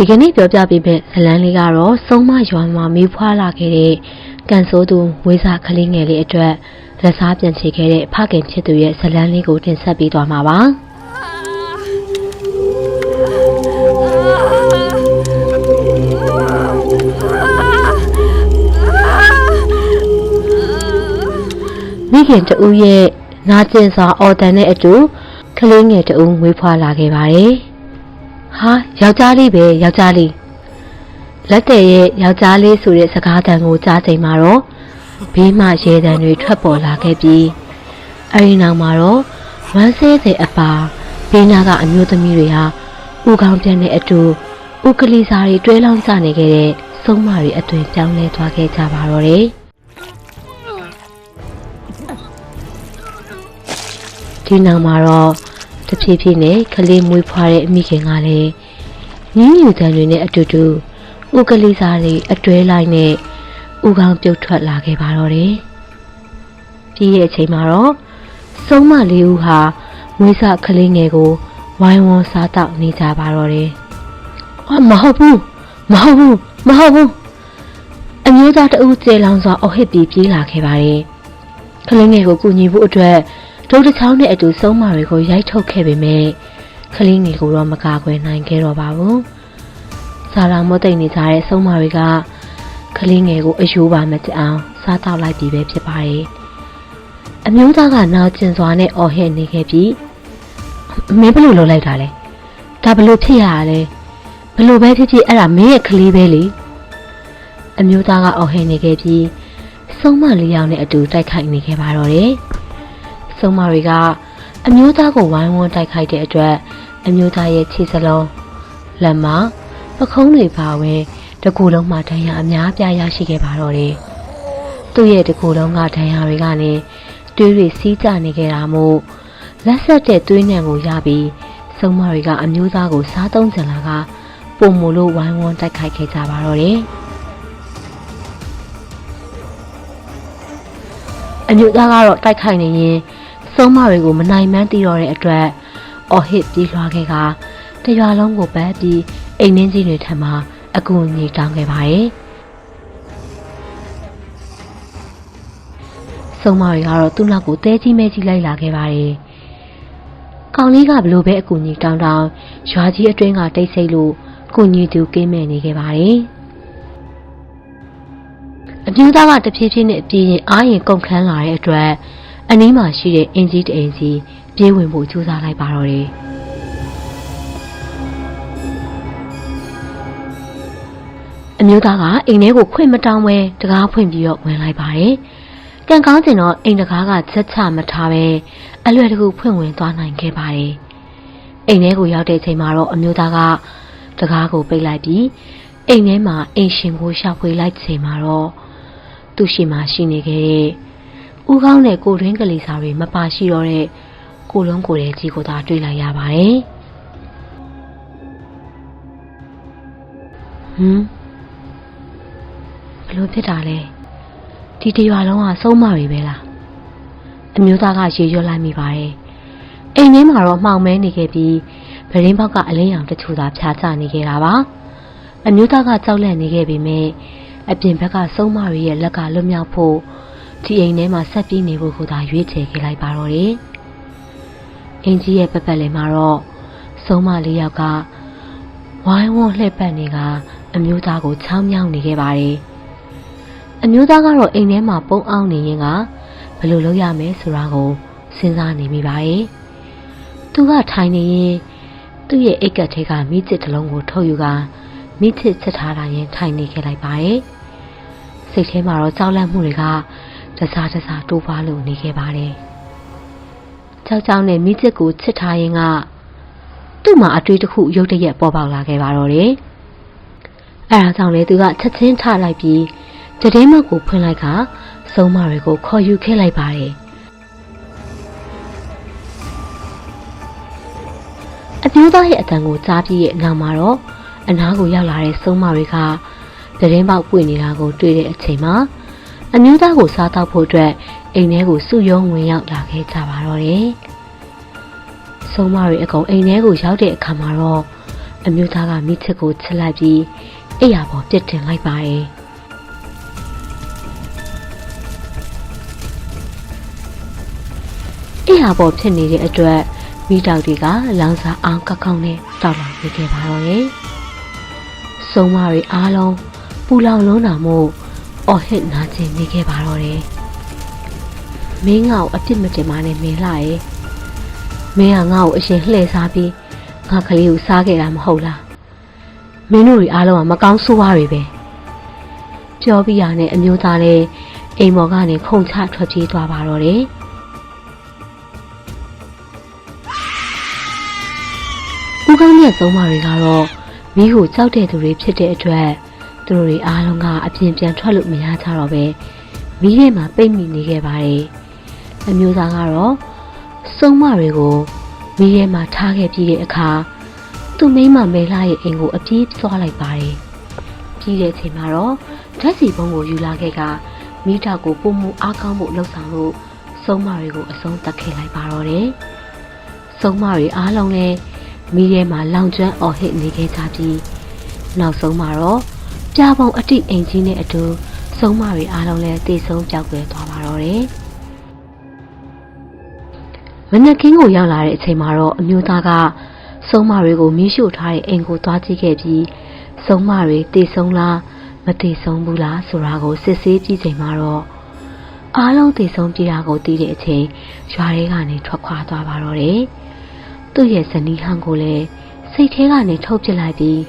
ဒီကနေ့ပြောပြပေးမယ့်ဇတ်လန်းလေးကတော့စုံမရွာမှာမိဖွာလာခဲ့တဲ့ကန်ဆိုးသူဝိဇာကလေးငယ်လေးအတွက်လက်စားပြန်ချေခဲ့တဲ့ဖခင်ချစ်သူရဲ့ဇတ်လန်းလေးကိုတင်ဆက်ပေးသွားမှာပါမိခင်တဦးရဲ့နာကျင်စွာအော်တန်တဲ့အတူကလေးငယ်တဦးမွေးဖွားလာခဲ့ပါတယ် ဟာယောက်ျားလေးပဲယောက်ျားလေးလက်တဲ့ရဲ့ယောက်ျားလေးဆိုတဲ့စကားတန်ကိုကြားချိန်မှာတော့ဘေးမှရေတံတွေထွက်ပေါ်လာခဲ့ပြီးအဲဒီနောက်မှာတော့ဝမ်းဆဲတဲ့အပါဘေးနာကအမျိုးသမီးတွေဟာဥကောင်းပြန်တဲ့အတူဥကလီစာတွေတွဲလောင်းကြနေခဲ့တဲ့စုံးမတွေအသွင်ပြောင်းလဲသွားခဲ့ကြပါတော့တယ်ဒီနောက်မှာတော့ တဖြည်းဖြည်းနဲ့ကလေးမွေးဖွားတဲ့အမိခင်ကလည်းညင်းညူတန်တွေနဲ့အတူတူဥကလီစာတွေအတွဲလိုက်နဲ့ဥကောင်းပြုတ်ထွက်လာခဲ့ပါတော့တယ်ပြီးရဲ့အချိန်မှာတော့စုံးမလေးဦးဟာမွေးစကလေးငယ်ကိုဝိုင်းဝန်းစားတောက်နေကြပါတော့တယ်။အော်မဟုတ်ဘူးမဟုတ်ဘူးမဟုတ်ဘူးအမျိုးသားတဦးကျေလောင်စွာအဟစ်ပြီးပြေးလာခဲ့ပါတယ်။ကလေးငယ်ကိုကူညီဖို့အတွက် ဒုတ်တစ်ချောင်းနဲ့အတူစုံးမတွေကိုရိုက်ထုတ်ခဲ့ပေမဲ့ကလေးငယ်ကိုတော့မကာကွယ်နိုင်ခဲ့တော့ပါဘူး။စာလောင်မသိမ့်နေကြတဲ့စုံးမတွေကကလေးငယ်ကိုအယိုးပါမတအောင်စားတောက်လိုက်ပြီးပဲဖြစ်ပါတယ်။အမျိုးသားကနာကျင်စွာနဲ့အော်ဟစ်နေခဲ့ပြီးမင်းဘယ်လိုလုပ်လိုက်တာလဲဒါဘယ်လိုဖြစ်ရတာလဲဘယ်လိုပဲဖြစ်ဖြစ်အဲ့ဒါမင်းရဲ့ကလေးပဲလေအမျိုးသားကအော်ဟစ်နေခဲ့ပြီးစုံမလေးယောက်နဲ့အတူတိုက်ခိုက်နေခဲ့ပါတော့တယ် စုံမတွေကအမျိုးသားကိုဝိုင်းဝန်းတိုက်ခိုက်တဲ့အတွက်အမျိုးသားရဲ့ခြေစလုံးလက်မပခုံးတွေပါဝင်တကူလုံးမှာဒဏ်ရာအများပြားရရှိခဲ့ပါတော့တယ်သူ့ရဲ့တကူလုံးကဒဏ်ရာတွေကနေတွေးတွေစီးကျနေခဲ့တာမို့လက်ဆက်တဲ့သွေးနံကိုရပြီးစုံမတွေကအမျိုးသားကိုစားသုံးကြလာကပုံမလို့ဝိုင်းဝန်းတိုက်ခိုက်ခဲ့ကြပါတော့တယ် အမျိုးသားကတော့တိုက်ခိုက်နေရင်စုံမတွေကိုမနိုင်မှန်းသိတော့တဲ့အတွက်အော်ဟစ်ပြေးလွှားခဲ့ကတရွာလုံးကိုပတ်ပြီးအိမ်နှင်းကြီးတွေထံမှာအကူအညီတောင်းခဲ့ပါတယ်စုံမတွေကတော့သူ့နောက်ကိုတဲကြီးမဲကြီးလိုက်လာခဲ့ပါတယ်။ကောင်လေးကဘလို့ပဲအကူအညီတောင်းတောင်းရွာကြီးအတွင်းကတိတ်ဆိတ်လို့ကိုညီသူကင်းမဲ့နေခဲ့ပါတယ်။ အပြူသားကတဖြည်းဖြည်းနဲ့ပြေးရင်အားရင်ကုန်ခန်းလာတဲ့အတွက်အနီးမှာရှိတဲ့အင်ကြီးတအင်ကြီးပြေးဝင်ဖို့ကြိုးစားလိုက်ပါတော့တယ်။အမျိုးသားကအိမ်ထဲကိုခွင့်မတောင်းပဲတကားဖွင့်ပြီးတော့ဝင်လိုက်ပါတယ်။ကံကောင်းကျင်တော့အိမ်တကားကချက်ချမထားပဲအလွယ်တကူဖွင့်ဝင်သွားနိုင်ခဲ့ပါတယ်။အိမ်ထဲကိုရောက်တဲ့အချိန်မှာတော့အမျိုးသားကတကားကိုပိတ်လိုက်ပြီးအိမ်ထဲမှာအိမ်ရှင်ကိုရှာဖွေလိုက်ချိန်မှာတော့ သူ့ရှိမှရှိနေခဲ့တဲ့ဦးကောင်းတဲ့ကိုတွင်းကလေးစာတွေမပါရှိတော့တဲ့ကိုလုံးကိုတဲ့ကြီးကိုသာတွေ့လိုက်ရပါတယ်။ဟမ်ဘလို့ဖြစ်တာလဲဒီတရွာလုံးကစုံးမတွေပဲလားအမျိုးသားကရေရွတ်လိုက်မိပါတယ်အိမ်ထဲမှာတော့မှောင်မဲနေခဲ့ပြီးဗရင်းဘောက်ကအလင်းရောင်တချို့သာဖြာချနေခဲ့တာပါအမျိုးသားကကြောက်လန့်နေခဲ့ပေမဲ့ အပြင်ဘက်ကစုံးမတွေရဲ့လက်ကလွတ်မြောက်ဖို့ဒီအိမ်ထဲမှာဆက်ပြီးနေဖို့ကိုသာရွေးချယ်ခဲ့လိုက်ပါတော့တယ်အင်ကြီးရဲ့ပက်ပက်လေးမှာတော့စုံးမလေးယောက်ကဝိုင်းဝန်းလှည့်ပတ်နေကအမျိုးသားကိုချောင်းမြောင်းနေခဲ့ပါတယ်အမျိုးသားကတော့အိမ်ထဲမှာပုံအောင်နေရင်ကဘယ်လိုလုပ်ရမလဲဆိုတာကိုစဉ်းစားနေမိပါရဲ့။သူကထိုင်နေရင်သူ့ရဲ့အိတ်ကက်ထဲကမိချစ်တစ်လုံးကိုထုတ်ယူကမိချစ်ချက်ထားတာရင်ထိုင်နေခဲ့လိုက်ပါရဲ့။ စိတ်ထဲမှာတော့ကြောက်လန့်မှုတွေကတစားတစားတိုးပွားလို့နေခဲ့ပါတယ်။ကြောက်ကြောက်နဲ့မိချစ်ကိုချစ်ထားရင်ကသူ့မှာအတွေ့တစ်ခုရုတ်တရက်ပေါ်ပေါက်လာခဲ့ပါတော့တယ်။အဲဒါကြောင့်လေသူကချက်ချင်းထလိုက်ပြီးတည်င်းမကိုဖွင့်လိုက်ကစုံမတွေကိုခေါ်ယူခဲ့လိုက်ပါတယ်အပြူသားရဲ့အတန်ကိုကြားပြီးရဲ့နောက်မှာတော့အနားကိုရောက်လာတဲ့စုံမတွေက တည်င်းပေါက်ပွင့်နေတာကိုတွေ့တဲ့အချိန်မှာအမျိုးသားကိုစားတော့ဖို့အတွက်အိမ်ထဲကိုစုယုံဝင်ရောက်လာခဲ့ကြပါတော့တယ်။စုံမတွေအကုန်အိမ်ထဲကိုရောက်တဲ့အခါမှာတော့အမျိုးသားကမိချစ်ကိုချစ်လိုက်ပြီးအိယာပေါ်ပြစ်တင်လိုက်ပါတယ်အိယာပေါ်ဖြစ်နေတဲ့အတွက်မိတောက်တွေကလောင်စာအောင်ကောက်ကောက်နဲ့တောက်လောင်နေခဲ့ပါတော့တယ်စုံမတွေအားလုံး ပူလောင်လုံးတာမို့အော်ဟစ်နာကျင်နေခဲ့ပါတော့တယ်မင်းငါ့ကိုအပြစ်မတင်မနဲ့မင်းလာရဲ့မင်းကငါ့ကိုအရင်လှည့်စားပြီးငါကလေးကိုစားခဲ့တာမဟုတ်လားမင်းတို့တွေအားလုံးကမကောင်းဆိုးဝါးတွေပဲပြောပြီးရတဲ့အမျိုးသားလည်းအိမ်မော်ကနေခုန်ချထွက်ပြေးသွားပါတော့တယ်ဦးကောင်းမြတ်သုံးပါတွေကတော့မိကိုကြောက်တဲ့သူတွေဖြစ်တဲ့အတွက် သူတို့တွေအားလုံးကအပြင်ပြန်ထွက်လို့မရကြတော့ပဲမိထဲမှာပိတ်မိနေခဲ့ပါတယ်အမျိုးသားကတော့စုံမတွေကိုမိထဲမှာထားခဲ့ပြီးတဲ့အခါသူ့မိန်းမမဲလာရဲ့အိမ်ကိုအပြေးသွားလိုက်ပါတယ်ပြီးတဲ့အချိန်မှာတော့ဓာတ်စီပုံးကိုယူလာခဲ့ကမိတာကိုပုံမှုအားကောင်းဖို့လှုပ်ဆောင်လို့စုံမတွေကိုအဆုံးသတ်ခဲ့လိုက်ပါတော့တယ်စုံမတွေအားလုံးလည်းမိထဲမှာလောင်ကျွမ်းအော်ဟစ်နေခဲ့ကြပြီးနောက်ဆုံးမှာတော့ ပြာပုံအတိအိမ်ကြီးနဲ့အတူစုံမတွေအားလုံးလည်းတည်ဆုံးပြောက်ကွယ်သွားပါတော့တယ်မနက်ခင်းကိုရောက်လာတဲ့အချိန်မှာတော့အမျိုးသားကစုံမတွေကိုမီးရှို့ထားတဲ့အိမ်ကိုသွားကြည့်ခဲ့ပြီးစုံမတွေတည်ဆုံးလားမတည်ဆုံးဘူးလားဆိုတာကိုစစ်ဆေးကြည့်ချိန်မှာတော့အားလုံးတည်ဆုံးပြတာကိုသိတဲ့အချိန်ရွာထဲကနေထွက်ခွာသွားပါတော့တယ်။သူ့ရဲ့ဇနီးဟန်ကိုလည်းစိတ်ထဲကနေထုတ်ပစ်လိုက်ပြီး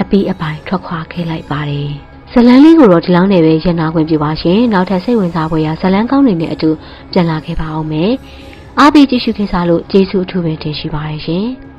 အပီးအပိုင်ထွက်ခွာခဲ့လိုက်ပါတယ်။ဇလန်းလေးကိုတော့ဒီလောက်နဲ့ပဲရန်နာခွင့်ပြုပါရှင်။နောက်ထပ်စိတ်ဝင်စားဖွယ်ရာဇလန်းကောင်းတွေနဲ့အတူပြန်လာခဲ့ပါအောင်မယ်။အားပေးကြည့်ရှုခဲ့စားလို့ကျေးဇူးအထူးပဲတင်ရှိပါတယ်ရှင်။